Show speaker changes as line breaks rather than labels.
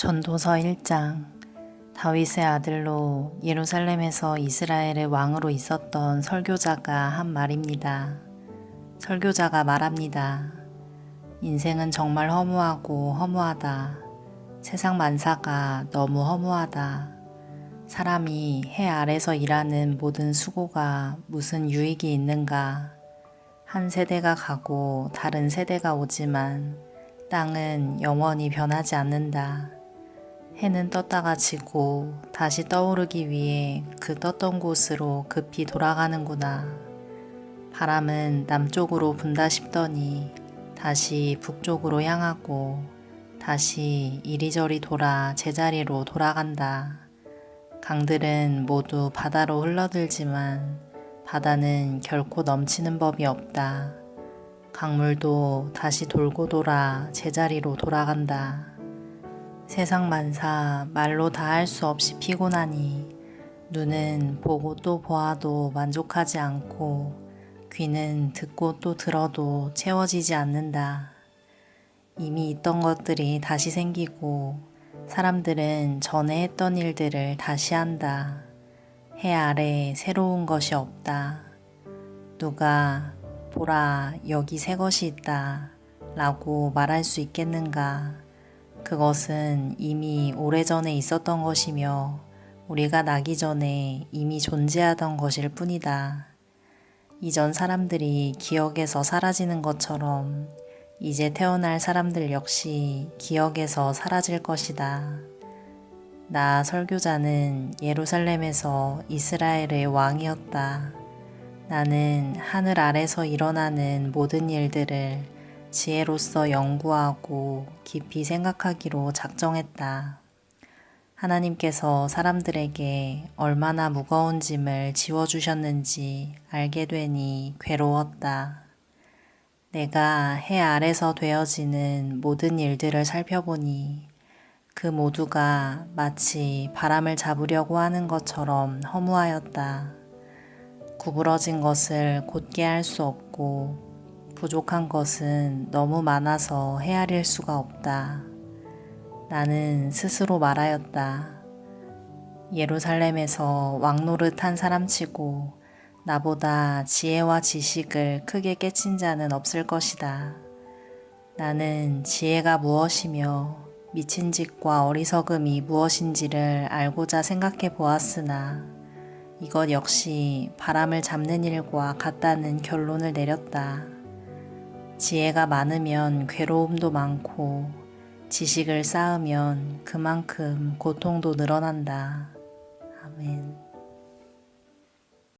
전도서 1장 다윗의 아들로 예루살렘에서 이스라엘의 왕으로 있었던 설교자가 한 말입니다. 설교자가 말합니다. 인생은 정말 허무하고 허무하다. 세상 만사가 너무 허무하다. 사람이 해 아래서 일하는 모든 수고가 무슨 유익이 있는가. 한 세대가 가고 다른 세대가 오지만 땅은 영원히 변하지 않는다. 해는 떴다가 지고 다시 떠오르기 위해 그 떴던 곳으로 급히 돌아가는구나. 바람은 남쪽으로 분다 싶더니 다시 북쪽으로 향하고 다시 이리저리 돌아 제자리로 돌아간다. 강들은 모두 바다로 흘러들지만 바다는 결코 넘치는 법이 없다. 강물도 다시 돌고 돌아 제자리로 돌아간다. 세상 만사 말로 다 할 수 없이 피곤하니 눈은 보고 또 보아도 만족하지 않고 귀는 듣고 또 들어도 채워지지 않는다. 이미 있던 것들이 다시 생기고 사람들은 전에 했던 일들을 다시 한다. 해 아래 새로운 것이 없다. 누가 보라 여기 새 것이 있다 라고 말할 수 있겠는가? 그것은 이미 오래전에 있었던 것이며 우리가 나기 전에 이미 존재하던 것일 뿐이다. 이전 사람들이 기억에서 사라지는 것처럼 이제 태어날 사람들 역시 기억에서 사라질 것이다. 나 설교자는 예루살렘에서 이스라엘의 왕이었다. 나는 하늘 아래서 일어나는 모든 일들을 지혜로서 연구하고 깊이 생각하기로 작정했다. 하나님께서 사람들에게 얼마나 무거운 짐을 지워주셨는지 알게 되니 괴로웠다. 내가 해 아래서 되어지는 모든 일들을 살펴보니 그 모두가 마치 바람을 잡으려고 하는 것처럼 허무하였다. 구부러진 것을 곧게 할 수 없고 부족한 것은 너무 많아서 헤아릴 수가 없다. 나는 스스로 말하였다. 예루살렘에서 왕노릇 한 사람치고 나보다 지혜와 지식을 크게 깨친 자는 없을 것이다. 나는 지혜가 무엇이며 미친 짓과 어리석음이 무엇인지를 알고자 생각해 보았으나 이것 역시 바람을 잡는 일과 같다는 결론을 내렸다. 지혜가 많으면 괴로움도 많고 지식을 쌓으면 그만큼 고통도 늘어난다. 아멘.